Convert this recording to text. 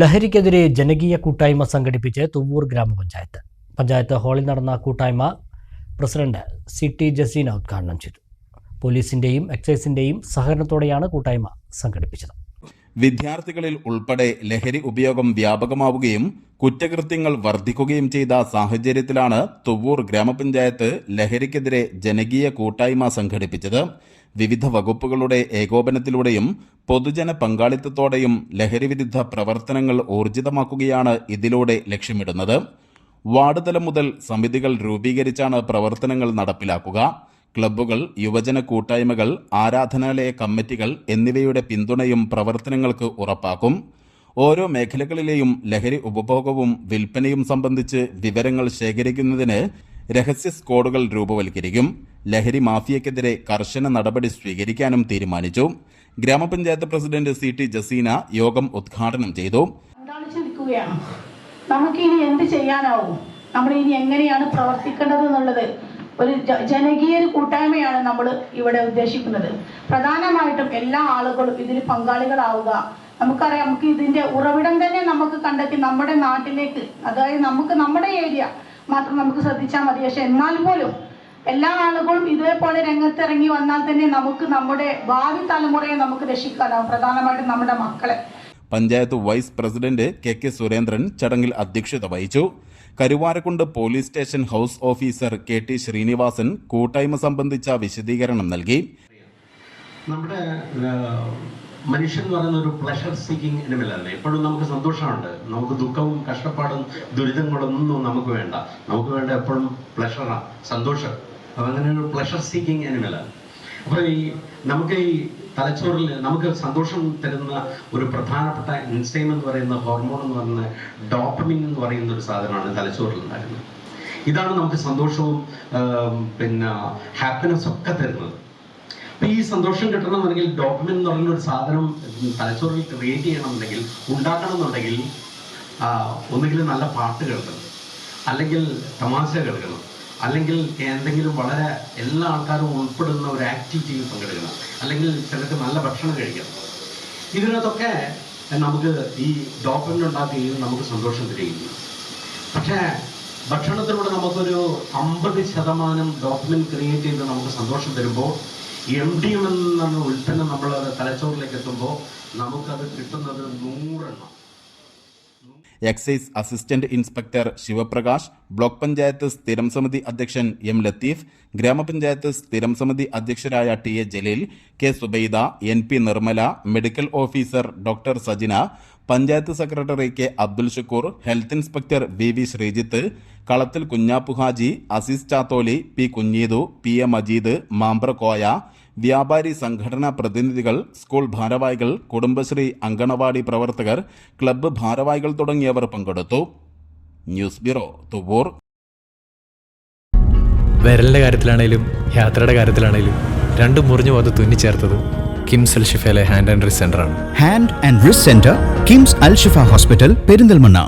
ലഹരിക്കെതിരെ ജനകീയ കൂട്ടായ്മ സംഘടിപ്പിച്ച് തുവ്വൂർ ഗ്രാമപഞ്ചായത്ത്. പഞ്ചായത്ത് ഹാളിൽ നടന്ന കൂട്ടായ്മ പ്രസിഡന്റ് സി ടി ജസീന ഉദ്ഘാടനം ചെയ്തു. പോലീസിന്റെയും എക്സൈസിന്റെയും സഹകരണത്തോടെയാണ് കൂട്ടായ്മ സംഘടിപ്പിച്ചത്. വിദ്യാർത്ഥികളിൽ ഉൾപ്പെടെ ലഹരി ഉപയോഗം വ്യാപകമാവുകയും കുറ്റകൃത്യങ്ങൾ വർദ്ധിക്കുകയും ചെയ്ത സാഹചര്യത്തിലാണ് തുവ്വൂർ ഗ്രാമപഞ്ചായത്ത് ലഹരിക്കെതിരെ ജനകീയ കൂട്ടായ്മ സംഘടിപ്പിച്ചത്. വിവിധ വകുപ്പുകളുടെ ഏകോപനത്തിലൂടെയും പൊതുജന പങ്കാളിത്തത്തോടെയും ലഹരിവിരുദ്ധ പ്രവർത്തനങ്ങൾ ഊർജിതമാക്കുകയാണ് ഇതിലൂടെ ലക്ഷ്യമിടുന്നത്. വാർഡ് തലം മുതൽ സമിതികൾ രൂപീകരിച്ചാണ് പ്രവർത്തനങ്ങൾ നടപ്പിലാക്കുക. ക്ലബ്ബുകൾ യുവജന കൂട്ടായ്മകൾ ആരാധനാലയ കമ്മിറ്റികൾ എന്നിവയുടെ പിന്തുണയും പ്രവർത്തനങ്ങൾക്ക് ഉറപ്പാക്കും. ഓരോ മേഖലകളിലെയും ലഹരി ഉപഭോഗവും വിൽപ്പനയും സംബന്ധിച്ച് വിവരങ്ങൾ ശേഖരിക്കുന്നതിന് രഹസ്യ സ്ക്വാഡുകൾ രൂപവൽക്കരിക്കും. ലഹരി മാഫിയക്കെതിരെ കർശന നടപടി സ്വീകരിക്കാനും തീരുമാനിച്ചു. ഗ്രാമപഞ്ചായത്ത് പ്രസിഡന്റ് സി ടി ജസീന യോഗം ഉദ്ഘാടനം ചെയ്തു. നമുക്ക് ഇനി എന്ത് ചെയ്യാനാവും? നമ്മൾ ഇനി എങ്ങനെയാണ് പ്രവർത്തിക്കേണ്ടത് എന്നുള്ളത് ഒരു ജനകീയ ഒരു കൂട്ടായ്മയാണ് നമ്മൾ ഇവിടെ ഉദ്ദേശിക്കുന്നത്. പ്രധാനമായിട്ടും എല്ലാ ആളുകളും ഇതിൽ പങ്കാളികളാവുക. നമുക്കറിയാം നമുക്ക് ഇതിന്റെ ഉറവിടം തന്നെ നമുക്ക് കണ്ടെത്തി നമ്മുടെ നാട്ടിലേക്ക് അതായത് നമുക്ക് നമ്മുടെ ഏരിയ മാത്രം നമുക്ക് ശ്രദ്ധിച്ചാൽ മതി. പക്ഷെ എന്നാൽ പോലും എല്ലാ ആളുകളും ഇതേപോലെ രംഗത്തിറങ്ങി വന്നാൽ തന്നെ നമുക്ക് നമ്മുടെ ഭാവി തലമുറയെ നമുക്ക് രക്ഷിക്കാനാവും. പ്രധാനമായിട്ടും നമ്മുടെ മക്കളെ. Panchayat vice president K K Surendran ചടങ്ങിൽ അധ്യക്ഷത വഹിച്ചു. Karuvarakundu police station house officer K T Srinivasan കൂട്ടായ്മ സംബന്ധിച്ച വിശദീകരണം നൽകി. നമ്മുടെ മനുഷ്യൻ എന്ന് പറയുന്ന ഒരു പ്ലഷർ സീക്കിംഗ് എനിമലല്ല എപ്പോഴും നമുക്ക് സന്തോഷമുണ്ട്. നമുക്ക് ദുഃഖവും കഷ്ടപ്പാടും ദുരിതങ്ങളൊന്നും നമുക്ക് വേണ്ട. നമുക്ക് വേണ്ട എപ്പോഴും പ്ലഷറാണ് സന്തോഷം. അപ്പൊ അങ്ങനെ ഒരു പ്ലഷർ സീക്കിംഗ് അനിമലാണ് അപ്പോൾ ഈ നമുക്ക് ഈ തലച്ചോറിൽ നമുക്ക് സന്തോഷം തരുന്ന ഒരു പ്രധാനപ്പെട്ട ഇൻസൈം എന്ന് പറയുന്ന ഹോർമോൺ എന്ന് പറയുന്ന ഡോപ്പമിൻ എന്ന് പറയുന്ന ഒരു സാധനമാണ് തലച്ചോറിൽ ഉണ്ടാകുന്നത് ഇതാണ് നമുക്ക് സന്തോഷവും പിന്നെ ഹാപ്പിനെസ് ഒക്കെ തരുന്നത്. അപ്പൊ ഈ സന്തോഷം കിട്ടണമെന്നുണ്ടെങ്കിൽ ഡോപ്പമിൻ എന്ന് പറയുന്ന ഒരു സാധനം തലച്ചോറിൽ ക്രിയേറ്റ് ചെയ്യണമെന്നുണ്ടെങ്കിൽ ഉണ്ടാക്കണം എന്നുണ്ടെങ്കിൽ ഒന്നുകിൽ നല്ല പാട്ട് കേൾക്കണം. അല്ലെങ്കിൽ തമാശ കേൾക്കണം. അല്ലെങ്കിൽ എന്തെങ്കിലും വളരെ എല്ലാ ആൾക്കാരും ഉൾപ്പെടുന്ന ഒരു ആക്ടിവിറ്റിയിൽ പങ്കെടുക്കണം. അല്ലെങ്കിൽ ചിലർക്ക് നല്ല ഭക്ഷണം കഴിക്കണം ഇതിനകത്തൊക്കെ നമുക്ക് ഈ ഡോക്യുമെന്റ് ഉണ്ടാക്കുകയും നമുക്ക് സന്തോഷം തരികയും പക്ഷേ ഭക്ഷണത്തിലൂടെ നമുക്കൊരു അമ്പത് ശതമാനം ഡോക്യുമെന്റ് ക്രിയേറ്റ് ചെയ്ത് നമുക്ക് സന്തോഷം തരുമ്പോൾ എം ഡി എം എന്ന ഉൽപ്പന്നം നമ്മൾ തലച്ചോറിലേക്ക് എത്തുമ്പോൾ നമുക്കത് കിട്ടുന്നത് നൂറെണ്ണം. Excise assistant inspector Sivaprakash block panchayat സ്ഥിരം സമിതി അധ്യക്ഷൻ എം ലത്തീഫ് ഗ്രാമപഞ്ചായത്ത് സ്ഥിരം സമിതി അധ്യക്ഷരായ T A Jaleel K Zubaida N P Nirmala medical officer doctor Sajina panchayat secretary K Abdul Shukoor health inspector V V Sreejith Kalathil Kunjappuhaji Azeez Chatholi P Kunheethu P A Majeed Mambra Koya വ്യാപാരി സംഘടനാ പ്രതിനിധികൾ school ഭാരവാഹികൾ കുടുംബശ്രീ അങ്കണവാടി പ്രവർത്തകർ club ഭാരവാഹികൾ തുടങ്ങിയവർ പങ്കെടുത്തു. News bureau Thuvvur. വിരലിന്റെ കാര്യത്തിലാണേലും യാത്രയുടെ കാര്യത്തിലാണേലും രണ്ടും മുറിഞ്ഞു പോകാതെ തുന്നിച്ചേർത്തത് കിംസ് അൽ ഷിഫയിലെ hand and wrist സെന്ററാണ് hand and wrist centre KIMS Al Shifa hospital Perinthalmanna.